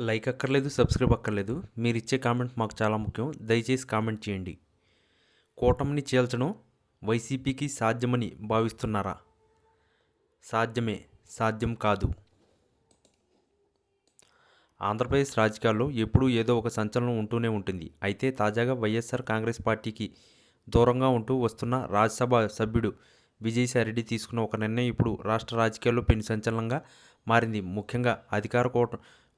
Like అక్కర్లేదు subscribe అక్కర్లేదు. మీరు ఇచ్చే కామెంట్ మాకు చాలా ముఖ్యం. దయచేసి కామెంట్ చేయండి. కూటమిని చీల్చడం వైసీపీకి సాధ్యమని భావిస్తున్నారా? సాధ్యమే. సాధ్యం కాదు. ఆంధ్రప్రదేశ్ రాజకీయాల్లో ఎప్పుడూ ఏదో ఒక సంచలనం ఉంటూనే ఉంటుంది. అయితే తాజాగా వైఎస్ఆర్ కాంగ్రెస్ పార్టీకి దూరంగా ఉంటూ వస్తున్న రాజ్యసభ సభ్యుడు విజయసాయిరెడ్డి తీసుకున్న ఒక నిర్ణయం ఇప్పుడు రాష్ట్ర రాజకీయాల్లో పెను సంచలనంగా మారింది. ముఖ్యంగా అధికార కూట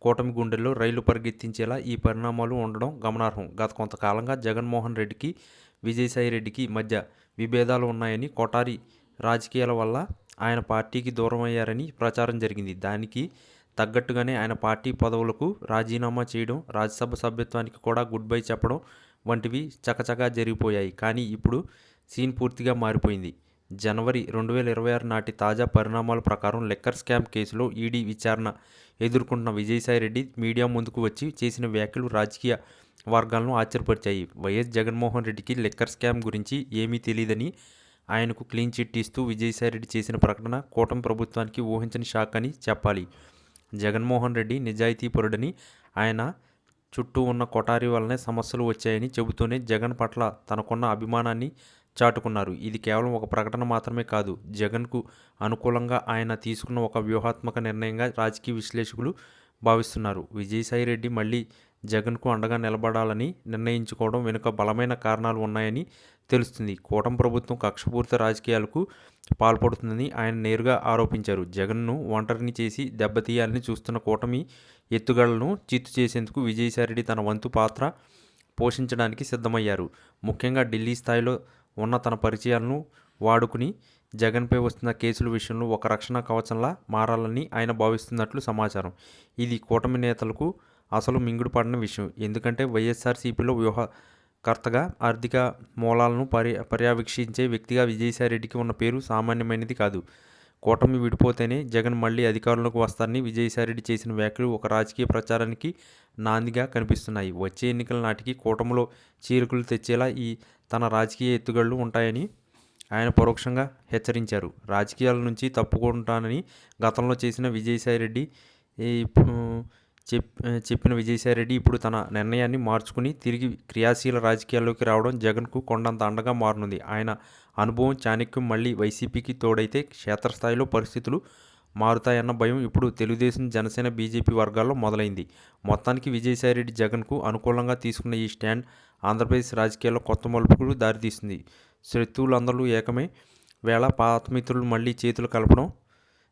కూటమి గుండెల్లో రైలు పరిగెత్తించేలా ఈ పరిణామాలు ఉండడం గమనార్హం. గత కొంతకాలంగా జగన్మోహన్ రెడ్డికి విజయసాయి రెడ్డికి మధ్య విభేదాలు ఉన్నాయని కొటారి రాజకీయాల వల్ల ఆయన పార్టీకి దూరమయ్యారని ప్రచారం జరిగింది. దానికి తగ్గట్టుగానే ఆయన పార్టీ పదవులకు రాజీనామా చేయడం రాజ్యసభ సభ్యత్వానికి కూడా గుడ్ బై చెప్పడం వంటివి చకచకా జరిగిపోయాయి. కానీ ఇప్పుడు సీన్ పూర్తిగా మారిపోయింది. జనవరి రెండు వేల ఇరవై ఆరు నాటి తాజా పరిణామాల ప్రకారం లెక్కర్ స్కామ్ కేసులో ఈడీ విచారణ ఎదుర్కొంటున్న విజయసాయిరెడ్డి మీడియా ముందుకు వచ్చి చేసిన వ్యాఖ్యలు రాజకీయ వర్గాలను ఆశ్చర్యపరిచాయి. వైఎస్ జగన్మోహన్ రెడ్డికి లెక్కర్ స్కామ్ గురించి ఏమీ తెలియదని ఆయనకు క్లీన్ చిట్ ఇస్తూ విజయసాయిరెడ్డి చేసిన ప్రకటన కూటమి ప్రభుత్వానికి ఊహించని షాక్ అని చెప్పాలి. జగన్మోహన్ రెడ్డి నిజాయితీపరుడని ఆయన చుట్టూ ఉన్న కొటారి వల్లనే సమస్యలు వచ్చాయని చెబుతూనే జగన్ పట్ల తనకున్న అభిమానాన్ని చాటుకున్నారు. ఇది కేవలం ఒక ప్రకటన మాత్రమే కాదు. జగన్కు అనుకూలంగా ఆయన తీసుకున్న ఒక వ్యూహాత్మక నిర్ణయంగా రాజకీయ విశ్లేషకులు భావిస్తున్నారు. విజయసాయి రెడ్డి మళ్ళీ జగన్కు అండగా నిలబడాలని నిర్ణయించుకోవడం వెనుక బలమైన కారణాలు ఉన్నాయని తెలుస్తుంది. కూటమి ప్రభుత్వం కక్షపూరిత రాజకీయాలకు పాల్పడుతుందని ఆయన నేరుగా ఆరోపించారు. జగన్ను ఒంటరిని చేసి దెబ్బతీయాలని చూస్తున్న కూటమి ఎత్తుగడలను చిత్తు చేసేందుకు విజయసాయిరెడ్డి తన వంతు పాత్ర పోషించడానికి సిద్ధమయ్యారు. ముఖ్యంగా ఢిల్లీ స్థాయిలో ఉన్న తన పరిచయాలను వాడుకుని జగన్పై వస్తున్న కేసుల విషయంలో ఒక రక్షణ కవచంలా మారాలని ఆయన భావిస్తున్నట్లు సమాచారం. ఇది కూటమి నేతలకు అసలు మింగుడు పడిన విషయం. ఎందుకంటే వైఎస్ఆర్సీపీలో వ్యూహకర్తగా ఆర్థిక మూలాలను పర్య పర్యవేక్షించే వ్యక్తిగా విజయసాయిరెడ్డికి ఉన్న పేరు సామాన్యమైనది కాదు. కూటమి విడిపోతేనే జగన్ మళ్ళీ అధికారంలోకి వస్తారని విజయసాయిరెడ్డి చేసిన వ్యాఖ్యలు ఒక రాజకీయ ప్రచారానికి నాందిగా కనిపిస్తున్నాయి. వచ్చే ఎన్నికల నాటికి కూటమిలో చీలికలు తెచ్చేలా ఈ తన రాజకీయ ఎత్తుగళ్ళు ఉంటాయని ఆయన పరోక్షంగా హెచ్చరించారు. రాజకీయాల నుంచి తప్పుకుంటానని గతంలో చేసిన విజయసాయిరెడ్డి ఈ చెప్పిన విజయసాయిరెడ్డి ఇప్పుడు తన నిర్ణయాన్ని మార్చుకుని తిరిగి క్రియాశీల రాజకీయాల్లోకి రావడం జగన్కు కొండంత అండగా మారనుంది. ఆయన అనుభవం చాణక్యం మళ్ళీ వైసీపీకి తోడైతే క్షేత్రస్థాయిలో పరిస్థితులు మారుతాయన్న భయం ఇప్పుడు తెలుగుదేశం జనసేన బీజేపీ వర్గాల్లో మొదలైంది. మొత్తానికి విజయసాయిరెడ్డి జగన్కు అనుకూలంగా తీసుకున్న ఈ స్టాండ్ ఆంధ్రప్రదేశ్ రాజకీయాల్లో కొత్త మలుపుకు దారితీస్తుంది శత్రువులందరూ ఏకమే వేళ పాత మిత్రులు మళ్ళీ చేతులు కలపడం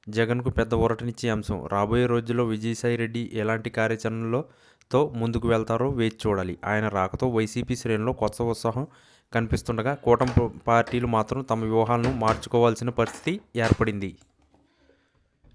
జగన్కు పెద్ద ఊరటనిచ్చే అంశం. రాబోయే రోజుల్లో విజయసాయిరెడ్డి ఎలాంటి కార్యాచరణలతో ముందుకు వెళ్తారో వేచి చూడాలి. ఆయన రాకతో వైసీపీ శ్రేణిలో కొత్త ఉత్సాహం కనిపిస్తుండగా కూటమి పార్టీలు మాత్రం తమ వ్యూహాలను మార్చుకోవాల్సిన పరిస్థితి ఏర్పడింది.